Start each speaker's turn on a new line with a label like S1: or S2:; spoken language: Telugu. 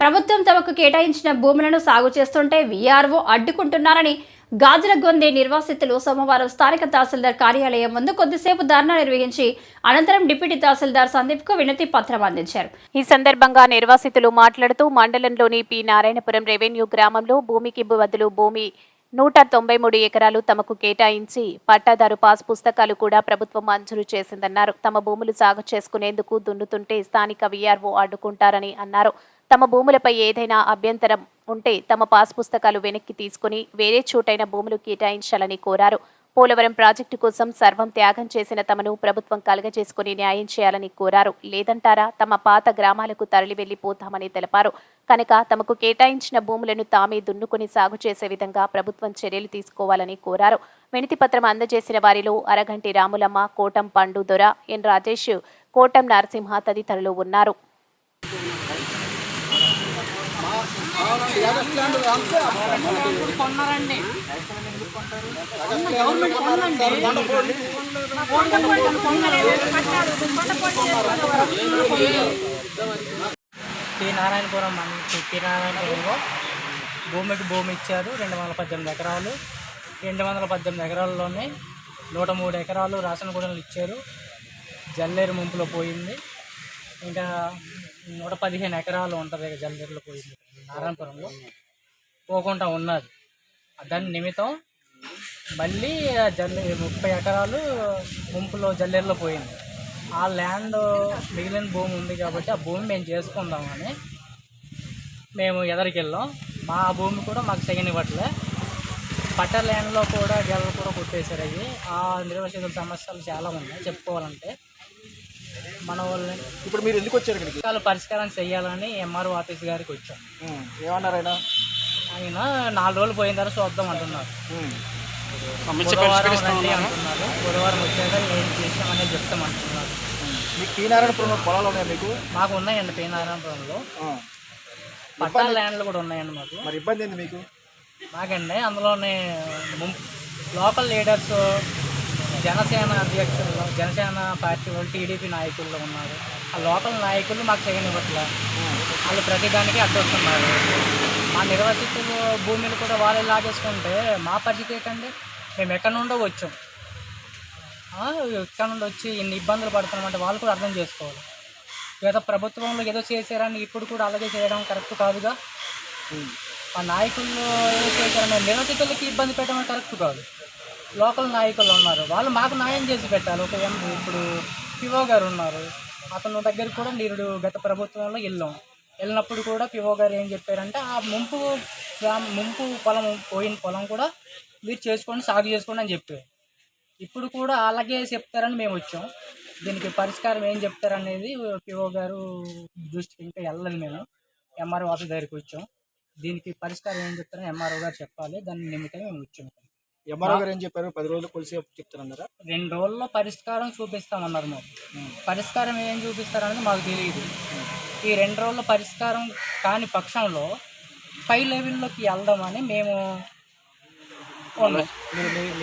S1: ప్రభుత్వం తమకు కేటాయించిన భూములను సాగు చేస్తుంటే వీఆర్ఓ అడ్డుకుంటున్నారని గాజుల గొంది నిర్వాసితులు సోమవారం స్థానిక తహసీల్దార్ కార్యాలయం ముందు కొద్దిసేపు ధర్నా నిర్వహించి అనంతరం డిప్యూటీ తహసీల్దార్ సందీప్కు వినతి పత్రం అందించారు.
S2: ఈ సందర్భంగా నిర్వాసితులు మాట్లాడుతూ మండలంలోని పి. నారాయణపురం రెవెన్యూ గ్రామంలో భూమికి బదులు భూమి నూట తొంభై మూడు ఎకరాలు తమకు కేటాయించి పట్టాదారు పాస్ పుస్తకాలు కూడా ప్రభుత్వం మంజూరు చేసిందన్నారు. తమ భూములు సాగు చేసుకునేందుకు దున్నుతుంటే స్థానిక వీఆర్ఓ అడ్డుకుంటారని అన్నారు. తమ భూములపై ఏదైనా అభ్యంతరం ఉంటే తమ పాస్ పుస్తకాలు వెనక్కి తీసుకుని వేరే చోటైన భూములు కేటాయించాలని కోరారు. పోలవరం ప్రాజెక్టు కోసం సర్వం త్యాగం చేసిన తమను ప్రభుత్వం కలగజేసుకుని న్యాయం చేయాలని కోరారు. లేదంటారా? తమ పాత గ్రామాలకు తరలి వెళ్ళిపోతామని తెలిపారు. కనుక తమకు కేటాయించిన భూములను తామే దున్నుకుని సాగు చేసే విధంగా ప్రభుత్వం చర్యలు తీసుకోవాలని కోరారు. వినతి పత్రం అందజేసిన వారిలో అరగంటి రాములమ్మ కోటం పండు దొర ఎన్ రాజేష్ కోటం నరసింహ తదితరులు ఉన్నారు.
S3: పి నారాయణపురం మన- పి నారాయణపురంలో భూమికి భూమి ఇచ్చారు. రెండు వందల పద్దెనిమిది ఎకరాలు. రెండు వందల పద్దెనిమిది ఎకరాల్లోనే నూట మూడు ఎకరాలు రాసిన గుడలు ఇచ్చారు. జల్లేరు ముంపులో పోయింది. ఇంకా నూట పదిహేను ఎకరాలు ఉంటుంది. జల్లేరులో పోయింది. నారాయణపురంలో పోకుండా ఉన్నది. దాని నిమిత్తం మళ్ళీ జల్లె ముప్పై ఎకరాలు ముంపులో జల్లెల్లో పోయింది. ఆ ల్యాండ్ మిగిలిన భూమి ఉంది కాబట్టి ఆ భూమి మేము చేసుకుందామని మేము ఎదరికెళ్ళాం మా భూమి కూడా మాకు సెకండ్ ఇవ్వట్లే పట్ట ల్యాండ్లో కూడా గెలలు కూడా కొట్టేశారు అవి. ఆ నిర్వసితుల సమస్యలు చాలా ఉన్నాయి. చెప్పుకోవాలంటే మన వాళ్ళని.
S4: ఇప్పుడు మీరు ఎందుకు వచ్చారు ఇక్కడికి?
S3: వాళ్ళు పరిష్కారం చేయాలని ఎంఆర్ఓ ఆఫీస్ గారికి వచ్చాం.
S4: ఉమ్, ఏమన్నారు ఆయన?
S3: ఆయన నాలుగు రోజులు పోయిన తర్వాత చూద్దాం అంటున్నారు.
S4: ఉమ్,
S3: బుధవారం రండి అంటున్నారు. బుధవారం వచ్చాక ఏం చెప్తాం అంటున్నారు.
S4: మీకు టీ నారాయణపురంలో పొలాలు ఉన్నాయి మీకు?
S3: మాకు ఉన్నాయండి పే నారాయణపురంలో
S4: ఆ,
S3: పట్టా ల్యాండ్లు కూడా ఉన్నాయండి మాకు.
S4: మరి ఇబ్బంది ఏంది మీకు?
S3: మాకండి అందులోనే లోకల్ లీడర్స్ జనసేన అధ్యక్షులు జనసేన పార్టీ వాళ్ళు టీడీపీ నాయకుల్లో ఉన్నారు. ఆ లోకల్ నాయకులు మాకు సెకండ్ ఇవ్వట్లే. వాళ్ళు ప్రతిదానికి అడ్డొస్తున్నారు. మా నిర్వాసితులు భూమిని కూడా వాళ్ళే లాగేసుకుంటే మా పరిస్థితి ఏంటండి? మేము ఎక్కడి నుండో వచ్చాం. ఎక్కడి నుండి వచ్చి ఇన్ని ఇబ్బందులు పడుతున్నామంటే వాళ్ళు కూడా అర్థం చేసుకోవాలి. గత ప్రభుత్వంలో ఏదో చేశారని ఇప్పుడు కూడా అలాగే చేయడం కరెక్ట్ కాదుగా? ఆ నాయకులు ఏదో చేశారని నిర్వసితులకి ఇబ్బంది పెట్టడం కరెక్ట్ కాదు. లోకల్ నాయకులు ఉన్నారు. వాళ్ళు మాకు న్యాయం చేసి పెట్టాలి ఒక ఎం ఇప్పుడు పిఓ గారు ఉన్నారు. అతను దగ్గరికి కూడా నిరుడు గత ప్రభుత్వంలో వెళ్ళాం. వెళ్ళినప్పుడు కూడా పిఓ గారు ఏం చెప్పారంటే ఆ ముంపు గ్రామ ముంపు పొలం పోయిన పొలం కూడా మీరు చేసుకోండి సాగు చేసుకోండి అని చెప్పారు. ఇప్పుడు కూడా అలాగే చెప్తారని మేము వచ్చాం. దీనికి పరిష్కారం ఏం చెప్తారనేది పిఓ గారు దృష్టికి ఇంకా వెళ్ళలేదు మేము. ఎంఆర్ఓ ఆఫీస్ దగ్గరికి వచ్చాం. దీనికి పరిష్కారం ఏం చెప్తారని ఎంఆర్ఓ గారు చెప్పాలి. దాని నిమిత్తం మేము వచ్చాం.
S4: ఎంఆర్ఓ గారు ఏం చెప్పారు? పది రోజులు కొలిసి చెప్తారన్నారా
S3: రెండు రోజుల్లో పరిష్కారం చూపిస్తామన్నారు మాకు. పరిష్కారం ఏం చూపిస్తారనేది మాకు తెలియదు. ఈ రెండు రోజుల్లో పరిష్కారం కాని పక్షంలో పై లెవెల్లోకి వెళ్దామని మేము